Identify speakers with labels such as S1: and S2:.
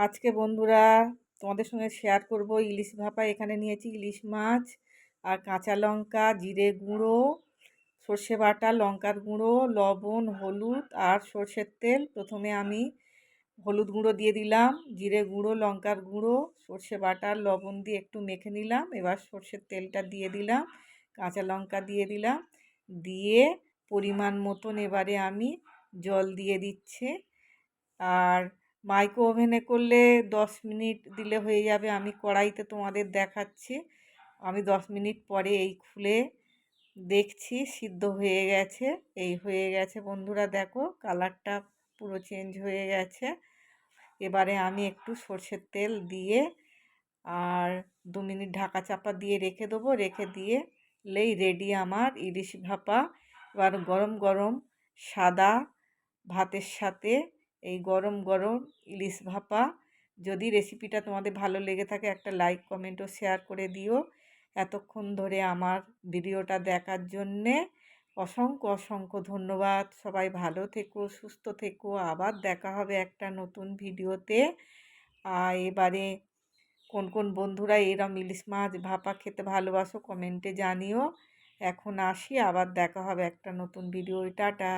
S1: আজকে বন্ধুরা তোমাদের সঙ্গে শেয়ার করব ইলিশ ভাপা। এখানে নিয়েছি ইলিশ মাছ আর কাঁচা লঙ্কা, জিরে গুঁড়ো, সর্ষে বাটা, লঙ্কার গুঁড়ো, লবণ, হলুদ আর সর্ষের তেল। প্রথমে আমি হলুদ গুঁড়ো দিয়ে দিলাম, জিরে গুঁড়ো, লঙ্কার গুঁড়ো, সর্ষে বাটা, লবণ দিয়ে একটু মেখে নিলাম। এবার সর্ষের তেলটা দিয়ে দিলাম, কাঁচা লঙ্কা দিয়ে দিলাম। দিয়ে পরিমাণ মতন এবারে আমি জল দিয়ে দিচ্ছে। আর মাইক্রো ওভেনে করলে দশ মিনিট দিলে হয়ে যাবে। আমি কড়াইতে তোমাদের দেখাচ্ছি। আমি দশ মিনিট পরে এই খুলে দেখছি, সিদ্ধ হয়ে গেছে। এই হয়ে গেছে বন্ধুরা, দেখো কালারটা পুরো চেঞ্জ হয়ে গেছে। এবারে আমি একটু সর্ষের তেল দিয়ে আর দু মিনিট ঢাকা চাপা দিয়ে রেখে দেবো। রেখে দিয়ে লেই রেডি আমার ইলিশ ভাপা। এবার গরম গরম সাদা ভাতের সাথে এই গরম গরম ইলিশ ভাপা। যদি রেসিপিটা তোমাদের ভালো লেগে থাকে, একটা লাইক কমেন্ট ও শেয়ার করে দিও। এতক্ষণ ধরে আমার ভিডিওটা দেখার জন্যে অসংখ্য অসংখ্য ধন্যবাদ। সবাই ভালো থেকো, সুস্থ থেকো। আবার দেখা হবে একটা নতুন ভিডিওতে। আর এবারে কোন কোন বন্ধুরা এরম ইলিশ মাছ, ভাপা খেতে ভালোবাসো কমেন্টে জানিও। এখন আসি, আবার দেখা হবে একটা নতুন ভিডিও টাটা!